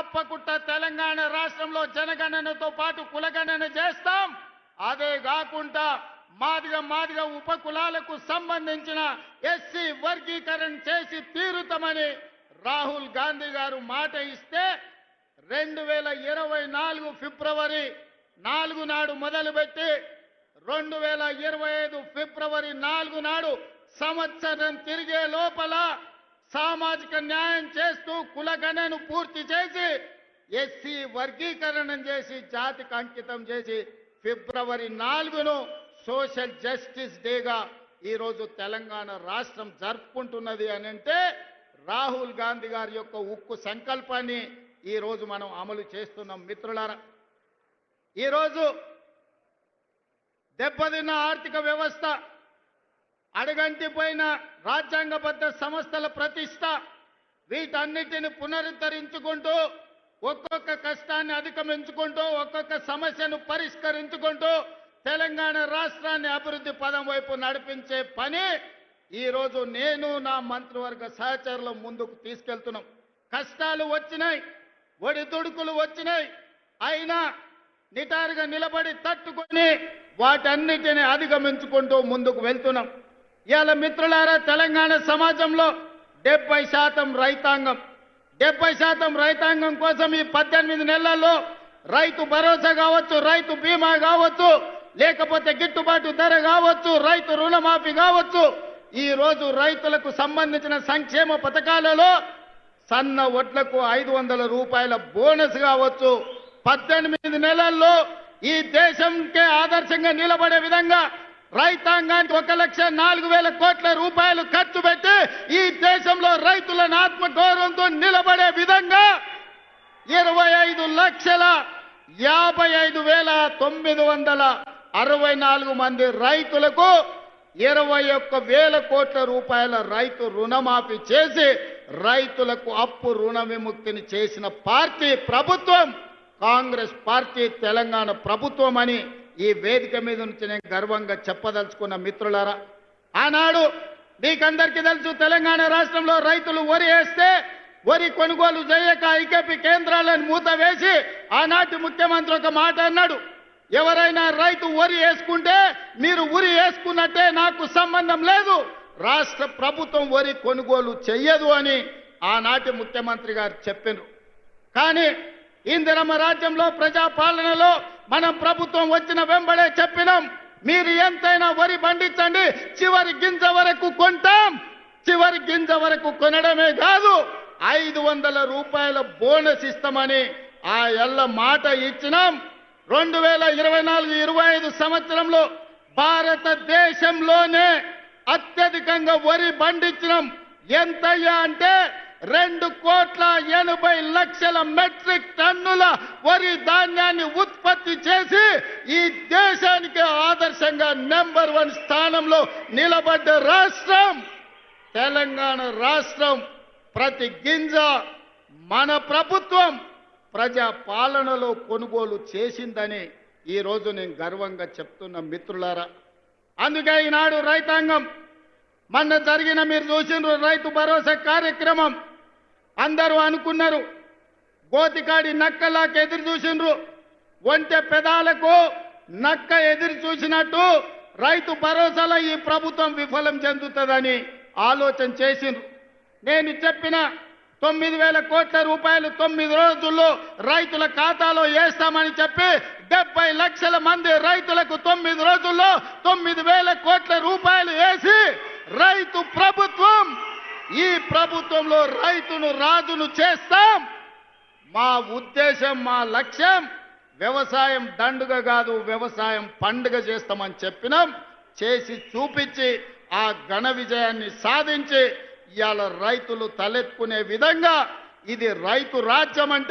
తప్పకుండా తెలంగాణ రాష్ట్రంలో జనగణనతో పాటు కులగణన చేస్తాం. అదే కాకుండా మాదిగా మాదిగా ఉపకులాలకు సంబంధించిన ఎస్సీ వర్గీకరణ చేసి తీరుతామని రాహుల్ గాంధీ గారు మాట ఇస్తే రెండు వేల ఇరవై నాలుగు ఫిబ్రవరి నాలుగు నాడు మొదలుపెట్టి రెండు వేల ఇరవై ఐదు ఫిబ్రవరి నాలుగు నాడు సంవత్సరం తిరిగే లోపల సామాజిక న్యాయం చేస్తూ కులగణను పూర్తి చేసి ఎస్సీ వర్గీకరణ చేసి జాతికి అంకితం చేసి ఫిబ్రవరి నాలుగును సోషల్ జస్టిస్ డేగా ఈరోజు తెలంగాణ రాష్ట్రం జరుపుకుంటున్నది అని అంటే రాహుల్ గాంధీ గారి యొక్క ఉక్కు సంకల్పాన్ని ఈరోజు మనం అమలు చేస్తున్నాం మిత్రులారా. ఈరోజు దెబ్బతిన్న ఆర్థిక వ్యవస్థ అడగంటిపోయిన రాజ్యాంగబద్ధ సంస్థల ప్రతిష్ట వీటన్నిటిని పునరుద్ధరించుకుంటూ ఒక్కొక్క కష్టాన్ని అధిగమించుకుంటూ ఒక్కొక్క సమస్యను పరిష్కరించుకుంటూ తెలంగాణ రాష్ట్రాన్ని అభివృద్ధి పదం వైపు నడిపించే పని ఈరోజు నేను నా మంత్రివర్గ సహచరులు ముందుకు తీసుకెళ్తున్నాం. కష్టాలు వచ్చినాయి ఒడిదుడుకులు వచ్చినాయి. అయినా నిటారుగా నిలబడి తట్టుకొని వాటన్నిటిని అధిగమించుకుంటూ ముందుకు వెళ్తున్నాం. ఇవాళ మిత్రులారా తెలంగాణ సమాజంలో డెబ్బై శాతం రైతాంగం. డెబ్బై శాతం రైతాంగం కోసం ఈ పద్దెనిమిది నెలల్లో రైతు భరోసా కావచ్చు రైతు బీమా కావచ్చు లేకపోతే గిట్టుబాటు ధర కావచ్చు రైతు రుణమాఫీ కావచ్చు. ఈ రోజు రైతులకు సంబంధించిన సంక్షేమ పథకాలలో సన్న వడ్లకు ఐదు వందల రూపాయల బోనస్ కావచ్చు. పద్దెనిమిది నెలల్లో ఈ దేశంకే ఆదర్శంగా నిలబడే విధంగా రైతాంగానికి ఒక లక్ష నాలుగు వేల కోట్ల రూపాయలు ఖర్చు పెట్టి ఈ దేశంలో రైతులను ఆత్మ గౌరవంతో నిలబడే విధంగా ఇరవై ఐదు లక్షల యాభై ఐదు వేల తొమ్మిది వందల అరవై నాలుగు మంది రైతులకు ఇరవై ఒక్క వేల కోట్ల రూపాయల రైతు రుణమాఫీ చేసి రైతులకు అప్పు రుణ విముక్తిని చేసిన పార్టీ ప్రభుత్వం కాంగ్రెస్ పార్టీ తెలంగాణ ప్రభుత్వం అని ఈ వేదిక మీద నుంచి నేను గర్వంగా చెప్పదలుచుకున్న మిత్రులారా ఆనాడు మీకందరికీ తెలుసు తెలంగాణ రాష్ట్రంలో రైతులు వరి వేస్తే వరి కొనుగోలు చేయక ఐకేపీ కేంద్రాలను మూత వేసి ఆనాటి ముఖ్యమంత్రి ఒక మాట అన్నాడు. ఎవరైనా రైతు వరి వేసుకుంటే మీరు ఉరి వేసుకున్నట్టే నాకు సంబంధం లేదు. రాష్ట్ర ప్రభుత్వం వరి కొనుగోలు చెయ్యదు అని ఆనాటి ముఖ్యమంత్రి గారు చెప్పారు కానీ ఇందిరమ్మ రాజ్యంలో ప్రజాపాలనలో మనం ప్రభుత్వం వచ్చిన వెంబడే చెప్పినాం. మీరు ఎంతైనా వరి పండించండి చివరి గింజ వరకు కొంటాం. చివరి గింజ వరకు కొనడమే కాదు ఐదు వందల రూపాయల బోనస్ ఇస్తామని ఆ ఎల్ల మాట ఇచ్చినాం. రెండు వేల ఇరవై నాలుగు ఇరవై ఐదు సంవత్సరంలో భారతదేశంలోనే అత్యధికంగా వరి పండించినాం. ఎంతయ్యా అంటే రెండు కోట్ల ఎనభై లక్షల మెట్రిక్ టన్నుల వరి ధాన్యాన్ని ఉత్పత్తి చేసి ఈ దేశానికి ఆదర్శంగా నెంబర్ వన్ స్థానంలో నిలబడ్డ రాష్ట్రం తెలంగాణ రాష్ట్రం ప్రతి గింజ మన ప్రభుత్వం ప్రజా పాలనలో కొనుగోలు చేసిందని ఈరోజు నేను గర్వంగా చెప్తున్న మిత్రులారా. అందుకే ఈనాడు రైతాంగం మొన్న జరిగిన మీరు చూసిన రైతు భరోసా కార్యక్రమం. అందరూ అనుకున్నారు. గోతికాడి నక్కలాకి ఎదురు చూసిండ్రు. ఒంటె పెదాలకు నక్క ఎదురు చూసినట్టు రైతు భరోసాలో ఈ ప్రభుత్వం విఫలం చెందుతుందని ఆలోచన చేసిండ్రు. నేను చెప్పిన తొమ్మిది వేల కోట్ల రూపాయలు తొమ్మిది రోజుల్లో రైతుల ఖాతాలో వేస్తామని చెప్పి డెబ్బై లక్షల మంది రైతులకు తొమ్మిది రోజుల్లో తొమ్మిది వేల కోట్ల రూపాయలు వేసి రైతు ప్రభుత్వం ఈ ప్రభుత్వంలో రైతును రాజును చేస్తాం. మా ఉద్దేశం మా లక్ష్యం వ్యవసాయం దండుగ కాదు వ్యవసాయం పండుగ చేస్తామని చెప్పినాం. చేసి చూపించి ఆ ఘన విజయాన్ని సాధించి ఇవాళ రైతులు తలెత్తుకునే విధంగా ఇది రైతు రాజ్యం అంటే